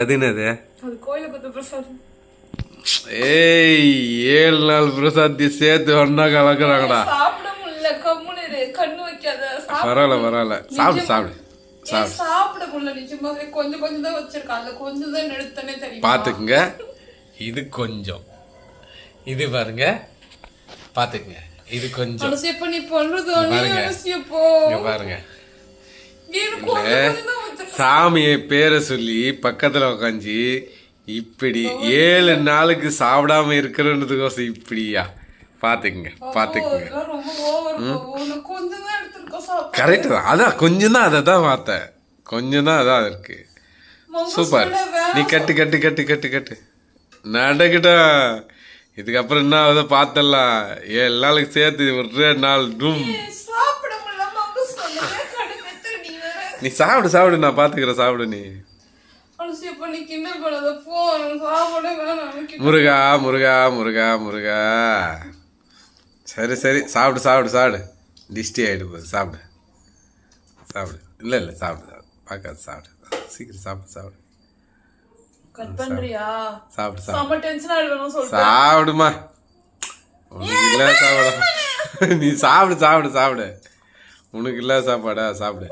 அது என்னது ஏய் ஏழு நாள் பிரசாந்தி சேர்த்து ஒன்னா கலக்குறாங்கடா. பரவாயில்ல பரவாயில்ல. சாப்பிடு சாப்பிடு ஏய், சாப்பிட. கொஞ்சம் கொஞ்சம் பார்த்துக்குங்க இது கொஞ்சம். இது பாருங்க. பார்த்துக்குங்க இது கொஞ்சம். பாருங்க. பாருங்க. சாமியை பேரை சொல்லி பக்கத்துல உக்காஞ்சி இப்படி ஏழு நாளுக்கு சாப்பிடாம இருக்கிறன்றதுக்கோசம் இப்படியா? எடுத்திருக்கோம் சாப்பிட கரெக்ட் தான். அதான் கொஞ்சம் தான் அதை தான் பார்த்தேன். கொஞ்சம் தான் அதான் இருக்கு. சூப்பர். நீ கட்டு கட்டு கட்டு கட்டு கட்டு. நடக்கிட்டா. இதுக்கப்புறம் என்ன ஆகுதோ பார்த்தலாம். ஏழு நாளுக்கு சேர்த்து ஒரே நாள் டூம். நீ சாப்பிடு சாப்பிடு நான் பாத்துக்கிறேன் சாப்பிடு நீ. முருகா முருகா முருகா முருகா. சரி சரி சாப்பிடு சாப்பிடு சாப்பிடு. டிஸ்டி ஆகிடு போகுது சாப்பிடு. சாப்பிடு. இல்லை இல்லை சாப்பிடு சாப்பிடு. பார்க்காது சாப்பிடு. சீக்கிரம் சாப்பிடு சாப்பிடு. சாப்பிடு சாப்பிடு. சாப்பிடுமா. உனக்கு இல்லை சாப்பிட? நீ சாப்பிடு சாப்பிடு சாப்பிடு. உனக்கு இல்லை சாப்பாடா சாப்பிடு.